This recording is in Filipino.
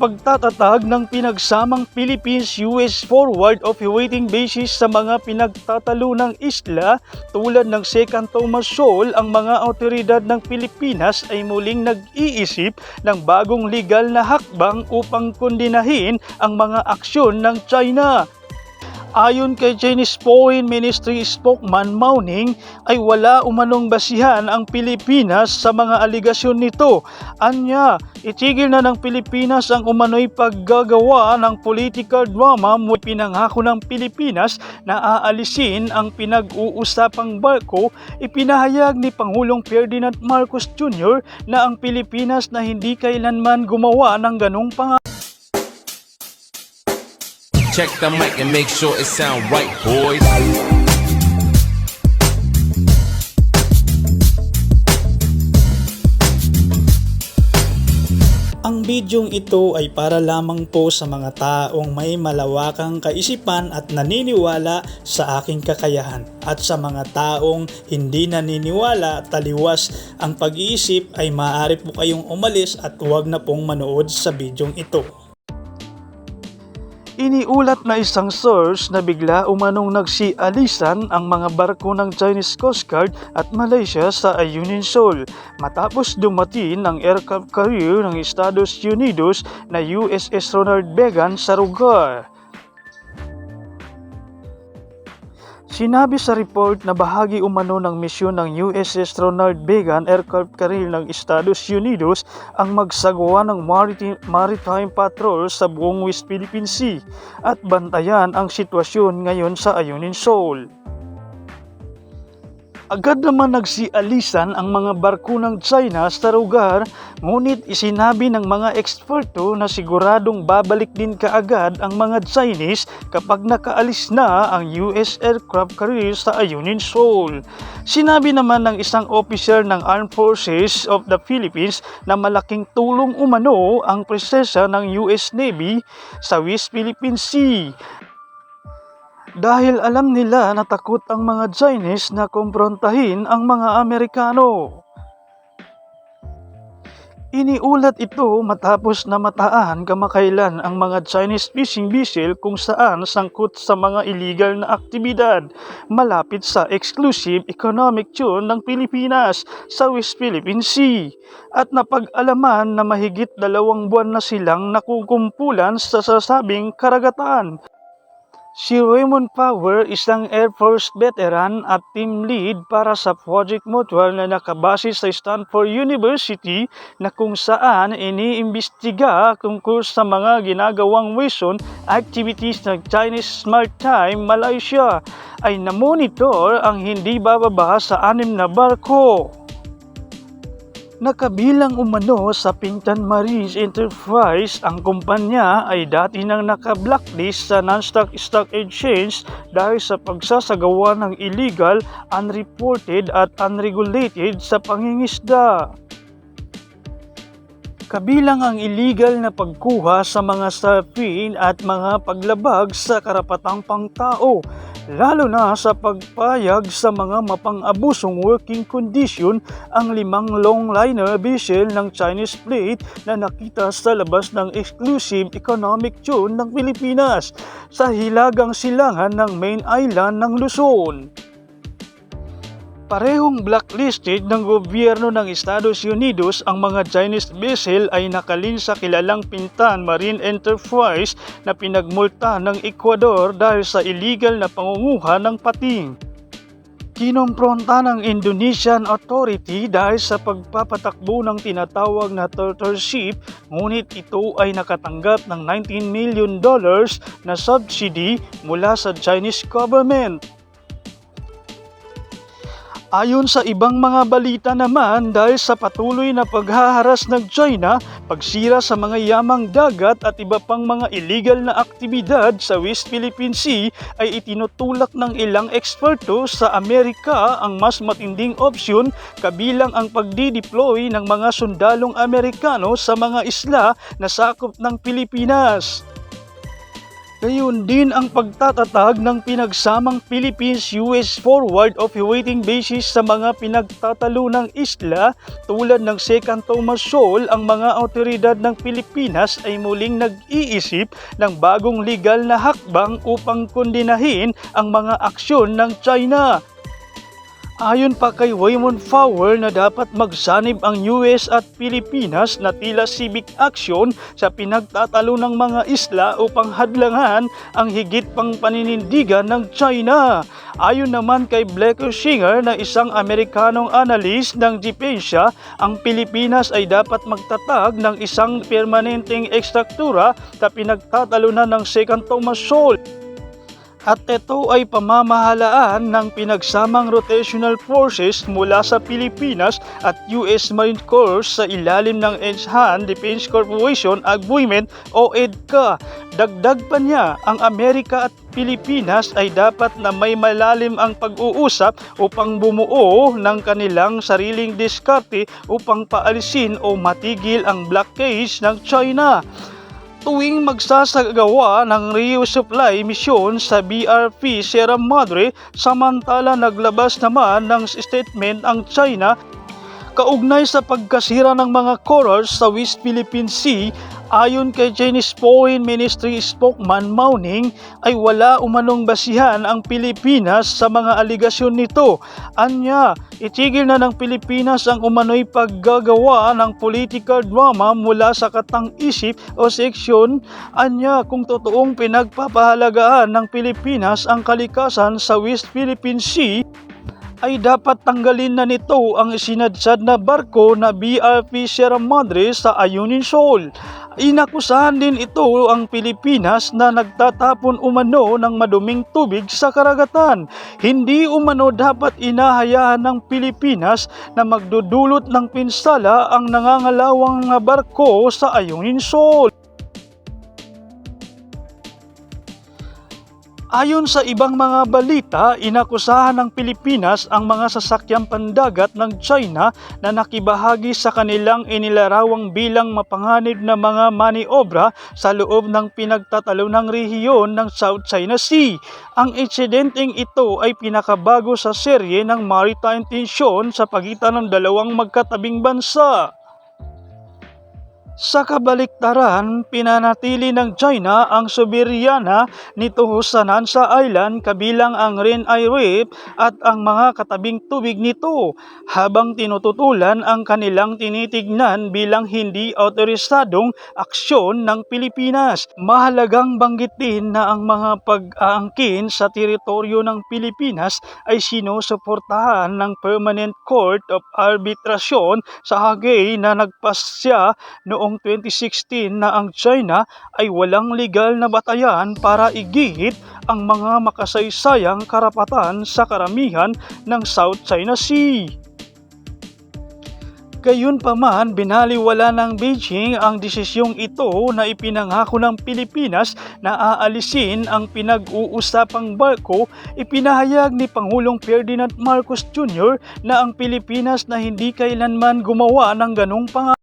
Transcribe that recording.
pagtatatag ng pinagsamang Philippines-US Forward of Waiting Bases sa mga pinagtatalunang isla tulad ng Second Thomas Shoal, ang mga otoridad ng Pilipinas ay muling nag-iisip ng bagong legal na hakbang upang kondinahin ang mga aksyon ng China. Ayon kay Chinese Foreign Ministry spokesman Mao Ning ay wala umanong basihan ang Pilipinas sa mga aligasyon nito. Anya, itigil na ng Pilipinas ang umano'y paggagawa ng political drama mo pinangako ng Pilipinas na aalisin ang pinag-uusapang barko. Ipinahayag ni Pangulong Ferdinand Marcos Jr. na ang Pilipinas na hindi kailanman gumawa ng ganong pang Check the mic and make sure it sound right, boys. Ang bidyong ito ay para lamang po sa mga taong may malawakang kaisipan at naniniwala sa aking kakayahan at sa mga taong hindi naniniwala taliwas ang pag-iisip ay maaari po kayong umalis at huwag na pong manood sa bidyong ito. Iniulat na isang source na bigla umanong nagsialisan ang mga barko ng Chinese Coast Guard at Malaysia sa Ayungin Shoal matapos dumating ang aircraft carrier ng Estados Unidos na USS Ronald Reagan sa lugar. Sinabi sa report na bahagi umano ng misyon ng USS Ronald Reagan aircraft carrier ng Estados Unidos ang magsagawa ng maritime, patrol sa buong West Philippine Sea at bantayan ang sitwasyon ngayon sa Ayungin Shoal. Agad naman nagsialisan ang mga barko ng China sa lugar ngunit isinabi ng mga eksperto na siguradong babalik din kaagad ang mga Chinese kapag nakaalis na ang US aircraft carrier sa Ayungin Shoal. Sinabi naman ng isang officer ng Armed Forces of the Philippines na malaking tulong umano ang presensya ng US Navy sa West Philippine Sea dahil alam nila na takot ang mga Chinese na kumprontahin ang mga Amerikano. Iniulat ito matapos na mataan kamakailan ang mga Chinese fishing vessel kung saan sangkot sa mga illegal na aktibidad malapit sa exclusive economic zone ng Pilipinas sa West Philippine Sea. At napag-alaman na mahigit dalawang buwan na silang nakukumpulan sa sasabing karagatan Si Raymond Power, isang Air Force veteran at team lead para sa Project Mutual na nakabase sa Stanford University na kung saan iniimbestiga tungkol sa mga ginagawang weapon activities ng Chinese Maritime Malaysia ay namonitor ang hindi bababa sa anim na barko. Nakabilang umano sa Pintan Marines Enterprise, ang kumpanya ay dati nang naka-blacklist sa non-stock stock exchange dahil sa pagsasagawa ng illegal, unreported at unregulated sa pangingisda. Kabilang ang illegal na pagkuha sa mga sapin at mga paglabag sa karapatang pangtao, lalo na sa pagpayag sa mga mapang-abusong working condition ang limang longliner vessel ng Chinese fleet na nakita sa labas ng exclusive economic zone ng Pilipinas sa hilagang silangan ng main island ng Luzon. Parehong blacklisted ng gobyerno ng Estados Unidos ang mga Chinese vessel ay nakalin sa kilalang Pintan Marine Enterprise na pinagmulta ng Ecuador dahil sa illegal na pangunguha ng pating. Kinompronta ng Indonesian Authority dahil sa pagpapatakbo ng tinatawag na turtle ship ngunit ito ay nakatanggap ng 19 million dollars na subsidy mula sa Chinese government. Ayon sa ibang mga balita naman dahil sa patuloy na paghaharas ng China, pagsira sa mga yamang dagat at iba pang mga illegal na aktibidad sa West Philippine Sea ay itinutulak ng ilang eksperto sa Amerika ang mas matinding opsyon kabilang ang pagdideploy ng mga sundalong Amerikano sa mga isla na sakop ng Pilipinas. Gayon din ang pagtatatag ng pinagsamang Philippines-US Forward of Waiting Bases sa mga pinagtatalo ng isla tulad ng Second Thomas Shoal, ang mga otoridad ng Pilipinas ay muling nag-iisip ng bagong legal na hakbang upang kondinahin ang mga aksyon ng China. Ayon pa kay Raymond Fowler na dapat magsanib ang US at Pilipinas na tila civic action sa pinagtatalo ng mga isla upang hadlangan ang higit pang paninindigan ng China. Ayon naman kay Blake Singer na isang Amerikanong analyst ng Dipensya, ang Pilipinas ay dapat magtatag ng isang permanenteng ekstruktura sa pinagtatalunan ng Second Thomas Shoal. At ito ay pamamahalaan ng pinagsamang rotational forces mula sa Pilipinas at US Marine Corps sa ilalim ng Enhanced Defense Corporation Agreement o EDCA. Dagdag pa niya, ang Amerika at Pilipinas ay dapat na may malalim ang pag-uusap upang bumuo ng kanilang sariling diskarte upang paalisin o matigil ang blockage ng China tuwing magsasagawa ng resupply mission sa BRP Sierra Madre samantala naglabas naman ng statement ang China kaugnay sa pagkasira ng mga corals sa West Philippine Sea ayon kay Chinese Foreign Ministry spokesman Mao Ning ay wala umanong basihan ang Pilipinas sa mga aligasyon nito. Anya, itigil na ng Pilipinas ang umano'y paggagawa ng political drama mula sa katang-isip o seksyon. Anya, kung totoong pinagpapahalagaan ng Pilipinas ang kalikasan sa West Philippine Sea, ay dapat tanggalin na nito ang sinadsad na barko na BRP Sierra Madre sa Ayunin Shoal. Inakusahan din ito ang Pilipinas na nagtatapon umano ng maduming tubig sa karagatan. Hindi umano dapat inahayahan ng Pilipinas na magdudulot ng pinsala ang nangangalawang na barko sa Ayunin Shoal. Ayon sa ibang mga balita, inakusahan ng Pilipinas ang mga sasakyang pandagat ng China na nakibahagi sa kanilang inilarawang bilang mapanganib na mga maniobra sa loob ng pinagtatalo ng rehiyon ng South China Sea. Ang insidenteng ito ay pinakabago sa serye ng maritime tension sa pagitan ng dalawang magkatabing bansa. Sa kabaliktaran, pinanatili ng China ang soberyana nito sa Nansa Island kabilang ang Renai Reef at ang mga katabing tubig nito habang tinututulan ang kanilang tinitignan bilang hindi autorisadong aksyon ng Pilipinas. Mahalagang banggitin na ang mga pag-aangkin sa teritoryo ng Pilipinas ay sinusuportahan ng Permanent Court of Arbitration sa Hague na nagpasya noong 2016 na ang China ay walang legal na batayan para igihit ang mga makasaysayang karapatan sa karamihan ng South China Sea. Gayunpaman, binaliwala ng Beijing ang desisyong ito na ipinangako ng Pilipinas na aalisin ang pinag-uusapang barko. Ipinahayag ni Pangulong Ferdinand Marcos Jr. na ang Pilipinas na hindi kailanman gumawa ng ganong pangako.